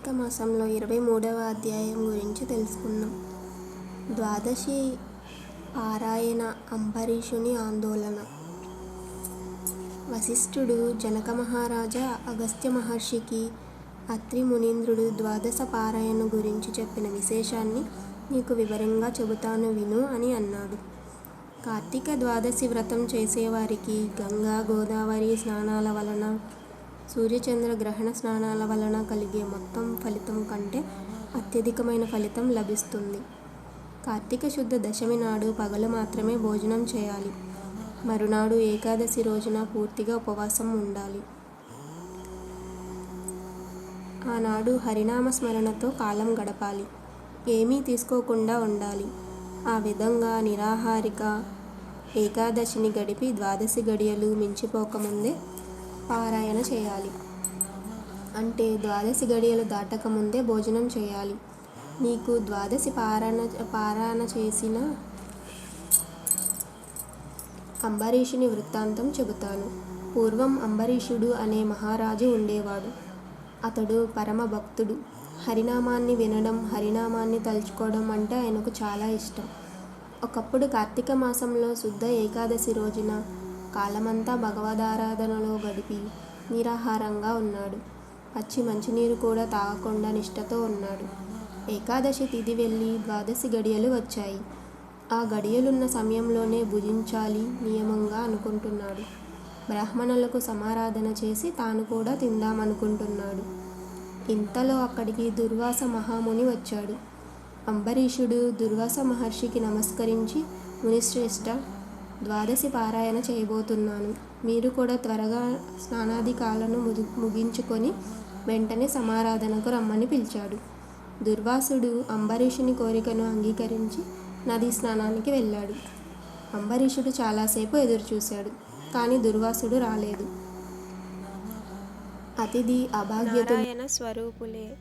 కార్తీక మాసంలో ఇరవై మూడవ అధ్యాయం గురించి తెలుసుకుందాం. ద్వాదశి పారాయణ అంబరీషుని ఆందోళన. వశిష్ఠుడు జనక మహారాజా అగస్త్య మహర్షికి అత్రి మునీంద్రుడు ద్వాదశ పారాయణ గురించి చెప్పిన విశేషాన్ని నీకు వివరంగా చెబుతాను విను అని అన్నాడు. కార్తీక ద్వాదశి వ్రతం చేసేవారికి గంగా గోదావరి స్నానాల వలన సూర్యచంద్ర గ్రహణ స్నానాల వలన కలిగే మొత్తం ఫలితం కంటే అత్యధికమైన ఫలితం లభిస్తుంది. కార్తీక శుద్ధ దశమి నాడు పగలు మాత్రమే భోజనం చేయాలి. మరునాడు ఏకాదశి రోజున పూర్తిగా ఉపవాసం ఉండాలి. ఆనాడు హరినామ స్మరణతో కాలం గడపాలి. ఏమీ తీసుకోకుండా ఉండాలి. ఆ విధంగా నిరాహారిక ఏకాదశిని గడిపి ద్వాదశి గడియలు మించిపోకముందే పారాయణ చేయాలి. అంటే ద్వాదశి గడియలు దాటకముందే భోజనం చేయాలి. నీకు ద్వాదశి పారాయణ పారాయణ చేసిన అంబరీషుని వృత్తాంతం చెబుతాను. పూర్వం అంబరీషుడు అనే మహారాజు ఉండేవాడు. అతడు పరమ భక్తుడు. హరినామాన్ని వినడం హరినామాన్ని తలుచుకోవడం అంటే ఆయనకు చాలా ఇష్టం. ఒకప్పుడు కార్తీక మాసంలో శుద్ధ ఏకాదశి రోజున కాలమంతా భగవదారాధనలో గడిపి నిరాహారంగా ఉన్నాడు. పచ్చి మంచినీరు కూడా తాగకుండా నిష్టతో ఉన్నాడు. ఏకాదశి తిది వెళ్ళి ద్వాదశి గడియలు వచ్చాయి. ఆ గడియలున్న సమయంలోనే భుజించాలి నియమంగా అనుకుంటున్నాడు. బ్రాహ్మణులకు సమారాధన చేసి తాను కూడా తిందామనుకుంటున్నాడు. ఇంతలో అక్కడికి దుర్వాస మహాముని వచ్చాడు. అంబరీషుడు దుర్వాస మహర్షికి నమస్కరించి మునిశ్రేష్ఠ ద్వాదశి పారాయణ చేయబోతున్నాను. మీరు కూడా త్వరగా స్నానాధికాలను ముగి ముగించుకొని వెంటనే సమారాధనకు రమ్మని పిలిచాడు. దుర్వాసుడు అంబరీషుని కోరికను అంగీకరించి నదీ స్నానానికి వెళ్ళాడు. అంబరీషుడు చాలాసేపు ఎదురుచూశాడు కానీ దుర్వాసుడు రాలేదు. అతిథి అభాగ్యత స్వరూపులే.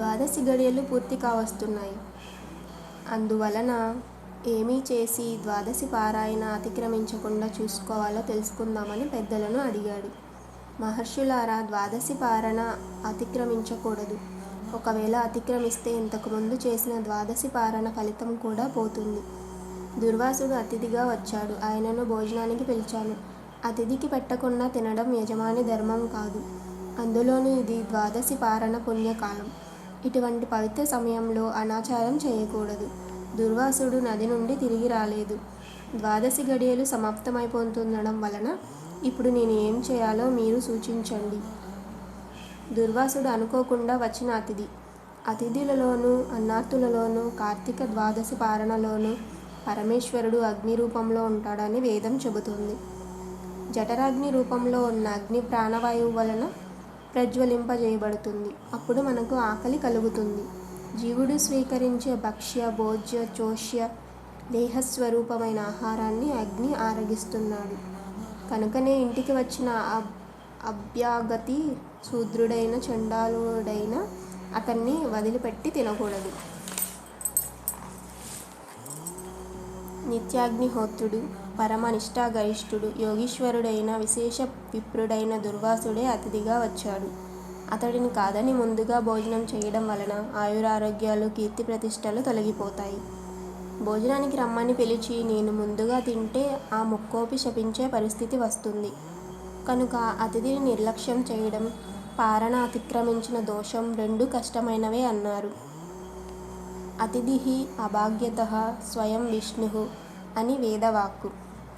ద్వాదశి గడియలు పూర్తి కావస్తున్నాయి. అందువలన ఏమీ చేసి ద్వాదశి పారాయణ అతిక్రమించకుండా చూసుకోవాలో తెలుసుకుందామని పెద్దలను అడిగాడు. మహర్షులారా ద్వాదశి పారణ అతిక్రమించకూడదు. ఒకవేళ అతిక్రమిస్తే ఇంతకుముందు చేసిన ద్వాదశి పారణ ఫలితం కూడా పోతుంది. దుర్వాసుడు అతిథిగా వచ్చాడు. ఆయనను భోజనానికి పిలిచాను. అతిథికి పెట్టకుండా తినడం యజమాని ధర్మం కాదు. అందులోనూ ఇది ద్వాదశి పారణ పుణ్యకాలం. ఇటువంటి పవిత్ర సమయంలో అనాచారం చేయకూడదు. దుర్వాసుడు నది నుండి తిరిగి రాలేదు. ద్వాదశి గడియలు సమాప్తమైపోతుండడం వలన ఇప్పుడు నేను ఏం చేయాలో మీరు సూచించండి. దుర్వాసుడు అనుకోకుండా వచ్చిన అతిథి. అతిథులలోనూ అన్నార్థులలోనూ కార్తీక ద్వాదశి పారణలోనూ పరమేశ్వరుడు అగ్ని రూపంలో ఉంటాడని వేదం చెబుతుంది. జఠరాగ్ని రూపంలో ఉన్న అగ్ని ప్రాణవాయువు వలన ప్రజ్వలింపజేయబడుతుంది. అప్పుడు మనకు ఆకలి కలుగుతుంది. జీవుడు స్వీకరించే భక్ష్య భోజ్య చోష్య దేహస్వరూపమైన ఆహారాన్ని అగ్ని ఆరగిస్తున్నాడు. కనుకనే ఇంటికి వచ్చిన అభ్యాగతి శూద్రుడైన చండాలుడైన అతన్ని వదిలిపెట్టి తినకూడదు. నిత్యాగ్నిహోత్రుడు పరమ నిష్ఠాగరిష్ఠుడు యోగీశ్వరుడైన విశేష విప్రుడైన దుర్వాసుడే అతిథిగా వచ్చాడు. అతడిని కాదని ముందుగా భోజనం చేయడం వలన ఆయురారోగ్యాలు కీర్తి ప్రతిష్టలు తొలగిపోతాయి. భోజనానికి రమ్మని పిలిచి నేను ముందుగా తింటే ఆ ముక్కోపి శపించే పరిస్థితి వస్తుంది. కనుక అతిథిని నిర్లక్ష్యం చేయడం పారణ అతిక్రమించిన దోషం రెండు కష్టమైనవే అన్నారు. అతిథి అభాగ్యత స్వయం విష్ణు అని వేదవాక్కు.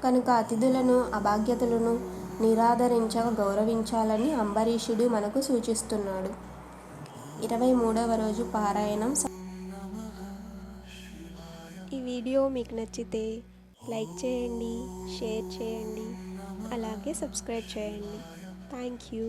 కనుక అతిథులను అభాగ్యతలను నిరాదరించక గౌరవించాలని అంబరీషుడు మనకు సూచిస్తున్నాడు. ఇరవై మూడవ రోజు పారాయణం ఈ వీడియో మీకు నచ్చితే లైక్ చేయండి షేర్ చేయండి అలాగే సబ్స్క్రైబ్ చేయండి. Thank you.